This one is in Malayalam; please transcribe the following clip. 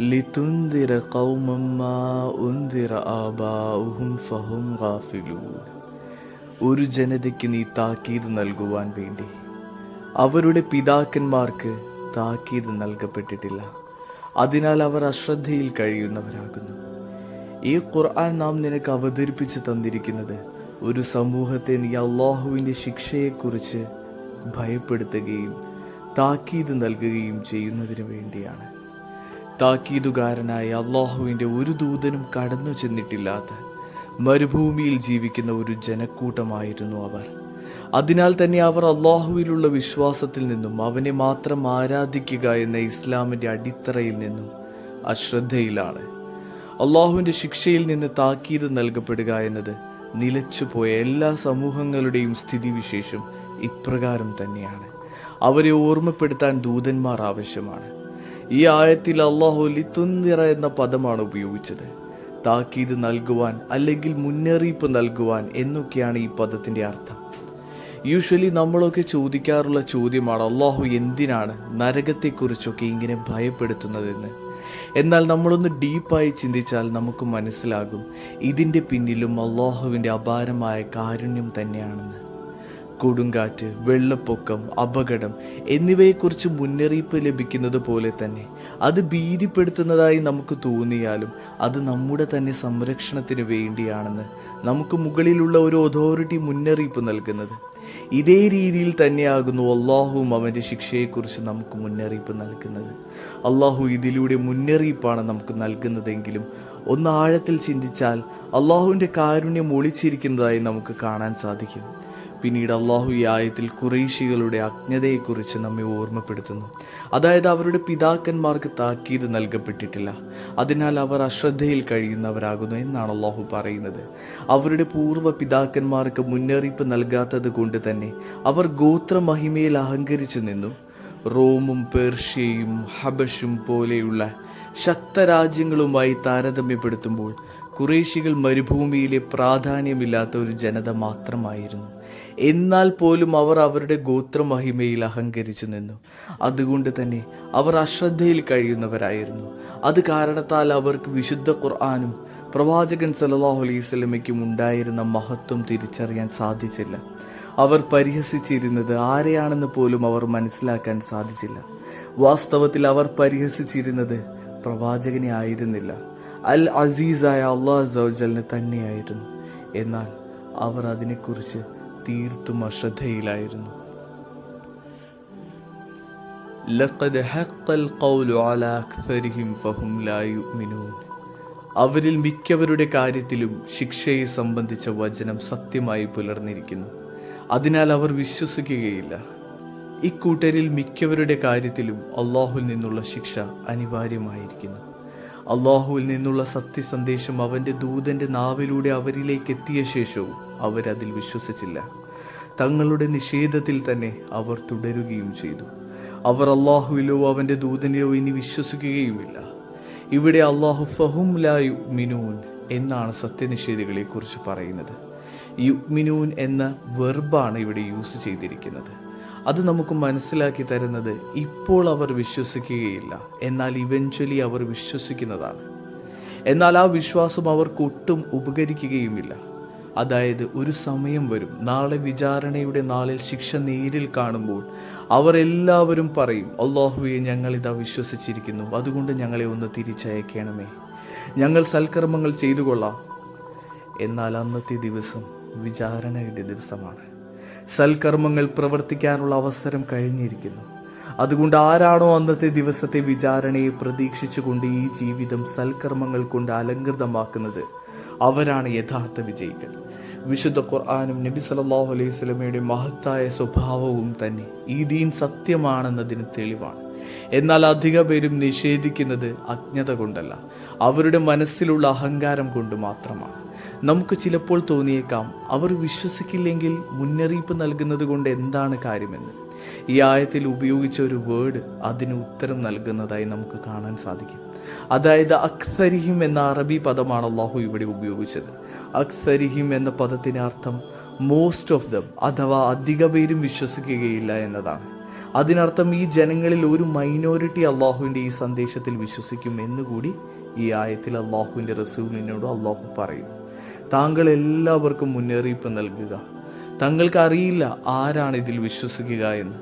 لتنذر قوما ما أنذر آباؤهم فهم غافلون ഒരു ജനതയ്ക്ക് നീ താക്കീത് നൽകുവാൻ വേണ്ടി അവരുടെ പിതാക്കന്മാർക്ക് താക്കീത് നൽകപ്പെട്ടിട്ടില്ല അതിനാൽ അവർ അശ്രദ്ധയിൽ കഴിയുന്നവരാകുന്നു ഈ ഖുർആൻ നാം നിനക്ക് അവതരിപ്പിച്ച് തന്നിരിക്കുന്നത് ഒരു സമൂഹത്തെ നീ അള്ളാഹുവിൻ്റെ ശിക്ഷയെക്കുറിച്ച് ഭയപ്പെടുത്തുകയും താക്കീത് നൽകുകയും ചെയ്യുന്നതിന് വേണ്ടിയാണ് താക്കീതുകാരനായ അള്ളാഹുവിന്റെ ഒരു ദൂതനും കടന്നു ചെന്നിട്ടില്ലാത്ത മരുഭൂമിയിൽ ജീവിക്കുന്ന ഒരു ജനക്കൂട്ടമായിരുന്നു അവർ. അതിനാൽ തന്നെ അവർ അള്ളാഹുവിലുള്ള വിശ്വാസത്തിൽ നിന്നും അവനെ മാത്രം ആരാധിക്കുക എന്ന ഇസ്ലാമിന്റെ അടിത്തറയിൽ നിന്നും അശ്രദ്ധയിലാണ്. അള്ളാഹുവിന്റെ ശിക്ഷയിൽ നിന്ന് താക്കീത് നൽകപ്പെടുക എന്നത് നിലച്ചുപോയ എല്ലാ സമൂഹങ്ങളുടെയും സ്ഥിതിവിശേഷം ഇപ്രകാരം തന്നെയാണ്. അവരെ ഓർമ്മപ്പെടുത്താൻ ദൂതന്മാർ ആവശ്യമാണ്. ഈ ആയത്തിൽ അള്ളാഹു ലിത്തുന്നിറ എന്ന പദമാണ് ഉപയോഗിച്ചത്. താക്കീത് നൽകുവാൻ അല്ലെങ്കിൽ മുന്നറിയിപ്പ് നൽകുവാൻ എന്നൊക്കെയാണ് ഈ പദത്തിന്റെ അർത്ഥം. യൂഷ്വലി നമ്മളൊക്കെ ചോദിക്കാറുള്ള ചോദ്യമാണ് അള്ളാഹു എന്തിനാണ് നരകത്തെക്കുറിച്ചൊക്കെ ഇങ്ങനെ ഭയപ്പെടുത്തുന്നതെന്ന്? എന്നാൽ നമ്മളൊന്ന് ഡീപ്പായി ചിന്തിച്ചാൽ നമുക്ക് മനസ്സിലാകും ഇതിന്റെ പിന്നിലും അള്ളാഹുവിന്റെ അപാരമായ കാരുണ്യം തന്നെയാണെന്ന്. കൊടുങ്കാറ്റ് വെള്ളപ്പൊക്കം അപകടം എന്നിവയെക്കുറിച്ച് മുന്നറിയിപ്പ് ലഭിക്കുന്നത് പോലെ തന്നെ. അത് ഭീതിപ്പെടുത്തുന്നതായി നമുക്ക് തോന്നിയാലും അത് നമ്മുടെ തന്നെ സംരക്ഷണത്തിന് വേണ്ടിയാണെന്ന് നമുക്ക് മുകളിലുള്ള ഒരു അതോറിറ്റി മുന്നറിയിപ്പ് നൽകുന്നത്. ഇതേ രീതിയിൽ തന്നെയാകുന്നു അള്ളാഹുവും അവന്റെ ശിക്ഷയെക്കുറിച്ച് നമുക്ക് മുന്നറിയിപ്പ് നൽകുന്നത്. അള്ളാഹു ഇതിലൂടെ മുന്നറിയിപ്പാണ് നമുക്ക് നൽകുന്നതെങ്കിലും ഒന്ന് ആഴത്തിൽ ചിന്തിച്ചാൽ അള്ളാഹുവിന്റെ കാരുണ്യം ഒളിച്ചിരിക്കുന്നതായി നമുക്ക് കാണാൻ സാധിക്കും. പിന്നീട് അള്ളാഹു ഈ ആയത്തിൽ കുറേശികളുടെ അജ്ഞതയെക്കുറിച്ച് നമ്മെ ഓർമ്മപ്പെടുത്തുന്നു. അതായത് അവരുടെ പിതാക്കന്മാർക്ക് താക്കീത് നൽകപ്പെട്ടിട്ടില്ല. അതിനാൽ അവർ അശ്രദ്ധയിൽ കഴിയുന്നവരാകുന്നു എന്നാണ് അള്ളാഹു പറയുന്നത്. അവരുടെ പൂർവ പിതാക്കന്മാർക്ക് മുന്നറിയിപ്പ് നൽകാത്തത് കൊണ്ട് തന്നെ അവർ ഗോത്രമഹിമയിൽ അഹങ്കരിച്ചു നിന്നു. റോമും പേർഷ്യയും ഹബഷും പോലെയുള്ള ശക്തരാജ്യങ്ങളുമായി താരതമ്യപ്പെടുത്തുമ്പോൾ കുറേശികൾ മരുഭൂമിയിലെ പ്രാധാന്യമില്ലാത്ത ഒരു ജനത മാത്രമായിരുന്നു. എന്നാൽ പോലും അവർ അവരുടെ ഗോത്ര മഹിമയിൽ അഹങ്കരിച്ചു നിന്നു. അതുകൊണ്ട് തന്നെ അവർ അശ്രദ്ധയിൽ കഴിയുന്നവരായിരുന്നു. അത് കാരണത്താൽ അവർക്ക് വിശുദ്ധ ഖുർആാനും പ്രവാചകൻ സല്ലല്ലാഹു അലൈഹി ഉണ്ടായിരുന്ന മഹത്വം തിരിച്ചറിയാൻ സാധിച്ചില്ല. അവർ പരിഹസിച്ചിരുന്നത് ആരെയാണെന്ന് പോലും അവർ മനസ്സിലാക്കാൻ സാധിച്ചില്ല. വാസ്തവത്തിൽ അവർ പരിഹസിച്ചിരുന്നത് പ്രവാചകനെ ആയിരുന്നില്ല. അൽ അസീസായ അള്ളാഹുജലിനെ തന്നെയായിരുന്നു. എന്നാൽ അവർ അതിനെക്കുറിച്ച് തീർത്തും അശ്രദ്ധയിലായിരുന്നു. അവരിൽ മിക്കവരുടെ കാര്യത്തിലും ശിക്ഷയെ സംബന്ധിച്ച വചനം സത്യമായി പുലർന്നിരിക്കുന്നു. അതിനാൽ അവർ വിശ്വസിക്കുകയില്ല. ഇക്കൂട്ടരിൽ മിക്കവരുടെ കാര്യത്തിലും അള്ളാഹുൽ നിന്നുള്ള ശിക്ഷ അനിവാര്യമായിരിക്കുന്നു. അള്ളാഹുവിൽ നിന്നുള്ള സത്യസന്ദേശം അവന്റെ ദൂതന്റെ നാവിലൂടെ അവരിലേക്ക് എത്തിയ ശേഷവും അവരതിൽ വിശ്വസിച്ചില്ല. തങ്ങളുടെ നിഷേധത്തിൽ തന്നെ അവർ തുടരുകയും ചെയ്തു. അവർ അള്ളാഹുവിലോ അവന്റെ ദൂതനിലോ ഇനി വിശ്വസിക്കുകയുമില്ല. ഇവിടെ അള്ളാഹു ഫഹും ലായു മിനൂൻ എന്നാണ് സത്യനിഷേധികളെക്കുറിച്ച് പറയുന്നത്. യുഗ്മിനൂൻ എന്ന വെർബാണ് ഇവിടെ യൂസ് ചെയ്തിരിക്കുന്നത്. അത് നമുക്ക് മനസ്സിലാക്കി തരുന്നത് ഇപ്പോൾ അവർ വിശ്വസിക്കുകയില്ല. എന്നാൽ ഇവഞ്ച്വലി അവർ വിശ്വസിക്കുന്നതാണ്. എന്നാൽ ആ വിശ്വാസം അവർക്ക് ഒട്ടും ഉപകരിക്കുകയുമില്ല. അതായത് ഒരു സമയം വരും. നാളെ വിചാരണയുടെ നാളിൽ ശിക്ഷ നേരിൽ കാണുമ്പോൾ അവർ എല്ലാവരും പറയും അള്ളാഹുവെ ഇതാ വിശ്വസിച്ചിരിക്കുന്നു. അതുകൊണ്ട് ഞങ്ങളെ ഒന്ന് തിരിച്ചയക്കണമേ. ഞങ്ങൾ സൽക്കർമ്മങ്ങൾ ചെയ്തു കൊള്ളാം എന്നാൽ അന്നത്തെ ദിവസം വിചാരണയുടെ ദിവസമാണ്. സൽക്കർമ്മങ്ങൾ പ്രവർത്തിക്കാനുള്ള അവസരം കഴിഞ്ഞിരിക്കുന്നു. അതുകൊണ്ട് ആരാണോ അന്നത്തെ ദിവസത്തെ വിചാരണയെ പ്രതീക്ഷിച്ചുകൊണ്ട് ഈ ജീവിതം സൽക്കർമ്മങ്ങൾ കൊണ്ട് അലങ്കൃതമാക്കുന്നത് അവരാണ് യഥാർത്ഥ വിജയികൾ. വിശുദ്ധ ഖുർആാനും നബി സല്ലല്ലാഹു അലൈഹി സ്വലമയുടെ മഹത്തായ സ്വഭാവവും തന്നെ ഈ ദീൻ സത്യമാണെന്നതിന് തെളിവാണ്. എന്നാൽ അധിക പേരും നിഷേധിക്കുന്നത് അജ്ഞത കൊണ്ടല്ല അവരുടെ മനസ്സിലുള്ള അഹങ്കാരം കൊണ്ട് മാത്രമാണ്. നമുക്ക് ചിലപ്പോൾ തോന്നിയേക്കാം അവർ വിശ്വസിക്കില്ലെങ്കിൽ മുന്നറിയിപ്പ് നൽകുന്നത് കൊണ്ട് എന്താണ് കാര്യമെന്ന്. ഈ ആയത്തിൽ ഉപയോഗിച്ച ഒരു വേർഡ് അതിന് ഉത്തരം നൽകുന്നതായി നമുക്ക് കാണാൻ സാധിക്കും. അതായത് അക്സരിഹിം എന്ന അറബി പദമാണ് അള്ളാഹു ഇവിടെ ഉപയോഗിച്ചത്. അക്സരിഹിം എന്ന പദത്തിന് അർത്ഥം മോസ്റ്റ് ഓഫ് ദം അഥവാ അധിക പേരും വിശ്വസിക്കുകയില്ല എന്നതാണ്. അതിനർത്ഥം ഈ ജനങ്ങളിൽ ഒരു മൈനോറിറ്റി അള്ളാഹുവിന്റെ ഈ സന്ദേശത്തിൽ വിശ്വസിക്കും എന്നുകൂടി ഈ ആയത്തിൽ അള്ളാഹുവിന്റെ റസൂലിനോട് അള്ളാഹു പറയും. താങ്കൾ എല്ലാവർക്കും മുന്നറിയിപ്പ് നൽകുക. തങ്ങൾക്ക് അറിയില്ല ആരാണ് ഇതിൽ വിശ്വസിക്കുക എന്ന്.